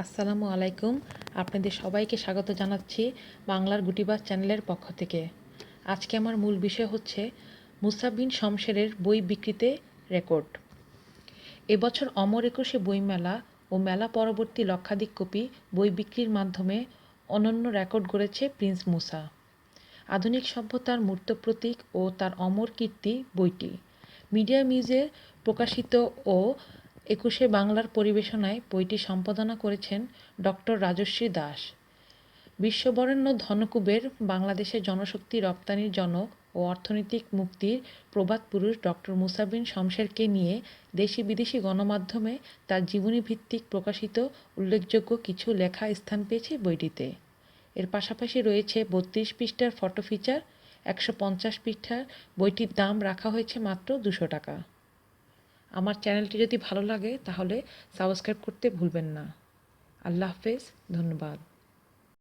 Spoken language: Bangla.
আসসালামু আলাইকুম। আপনাদের সবাইকে স্বাগত জানাচ্ছি বাংলার গুটিবাজ চ্যানেলের পক্ষ থেকে। আজকে আমার মূল বিষয় হচ্ছে মুসা বিন শমশেরের বই বিক্রিতে রেকর্ড। এবছর অমর একুশে বইমেলা ও মেলা পরবর্তী লক্ষাধিক কপি বই বিক্রির মাধ্যমে অনন্য রেকর্ড গড়েছে প্রিন্স মুসা। আধুনিক সভ্যতার মূর্ত প্রতীক ও তার অমর কীর্তি বইটি। মিডিয়া মিউজে প্রকাশিত ও একুশে বাংলার পরিবেশনায় বইটি সম্পাদনা করেছেন ডক্টর রাজশ্রী দাস। বিশ্ববরেণ্য ধনকুবের বাংলাদেশের জনশক্তি রপ্তানির জনক ও অর্থনৈতিক মুক্তির প্রবাদ পুরুষ ডক্টর মুসাবিন শমশেরকে নিয়ে দেশি বিদেশি গণমাধ্যমে তার জীবনী ভিত্তিক প্রকাশিত উল্লেখযোগ্য কিছু লেখা স্থান পেয়েছে বইটিতে। এর পাশাপাশি রয়েছে বত্রিশ পৃষ্ঠার ফটো ফিচার, একশো পঞ্চাশ পৃষ্ঠার বইটির দাম রাখা হয়েছে মাত্র দুশো টাকা। আমার চ্যানেলটি যদি ভালো লাগে তাহলে সাবস্ক্রাইব করতে ভুলবেন না। আল্লাহ হাফেজ ধন্যবাদ।